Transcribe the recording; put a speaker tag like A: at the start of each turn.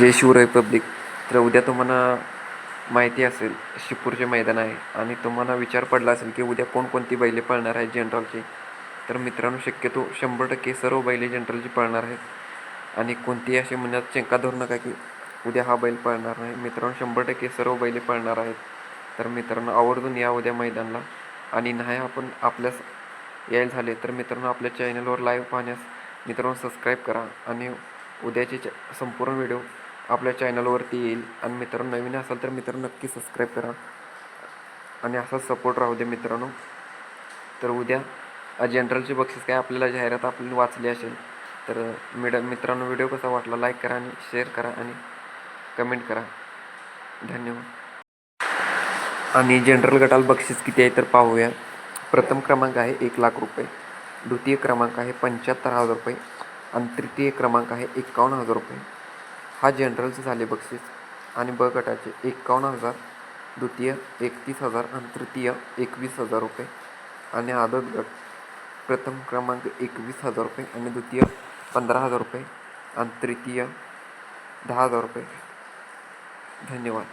A: जय Shiv Republic तर उद्या तुम्हाला माहिती असेल शिपूरचे मैदान आहे आणि तुम्हाला विचार पडला असेल की उद्या कोणकोणती बैले पळणार आहेत जनरलची तर मित्रांनो शक्यतो शंभर टक्के सर्व बैले जनरलची पळणार आहेत. आणि कोणतीही असे म्हणण्यात चेंका धरू नका की उद्या हा बैल पळणार नाही. मित्रांनो शंभर टक्के सर्व बैले पळणार आहेत. तर मित्रांनो आवर्जून या उद्या मैदानाला. आणि नाही आपण आपल्यास यायला झाले तर मित्रांनो आपल्या चॅनलवर लाईव्ह पाहण्यास मित्रांनो सबस्क्राईब करा. आणि उद्याचे संपूर्ण व्हिडिओ आपल्या चॅनलवरती येईल. आणि मित्रांनो नवीन असाल तर मित्रांनो नक्की सबस्क्राईब करा. आणि असाच सपोर्ट राहू दे मित्रांनो. तर उद्या जनरलची बक्षीस काय आपल्याला जाहिरात आपली वाचली असेल तर मिड मित्रांनो व्हिडिओ कसा वाटला लाईक करा आणि शेअर करा आणि कमेंट करा. धन्यवाद. आणि जनरल गटाला बक्षीस किती आहे तर पाहूया. प्रथम क्रमांक आहे एक लाख रुपये. द्वितीय क्रमांक आहे पंच्याहत्तर हजार रुपये. आणि तृतीय क्रमांक आहे एक्कावन्न हजार रुपये. हा जनरलचे झाले बक्षीस आणि ब गटाचे एक्कावन्न हजार द्वितीय एकतीस हजार आणि तृतीय एकवीस हजार रुपये. आणि आदत गट प्रथम क्रमांक एकवीस हजार रुपये आणि द्वितीय पंधरा हजार रुपये आणि तृतीय दहा हजार रुपये. धन्यवाद.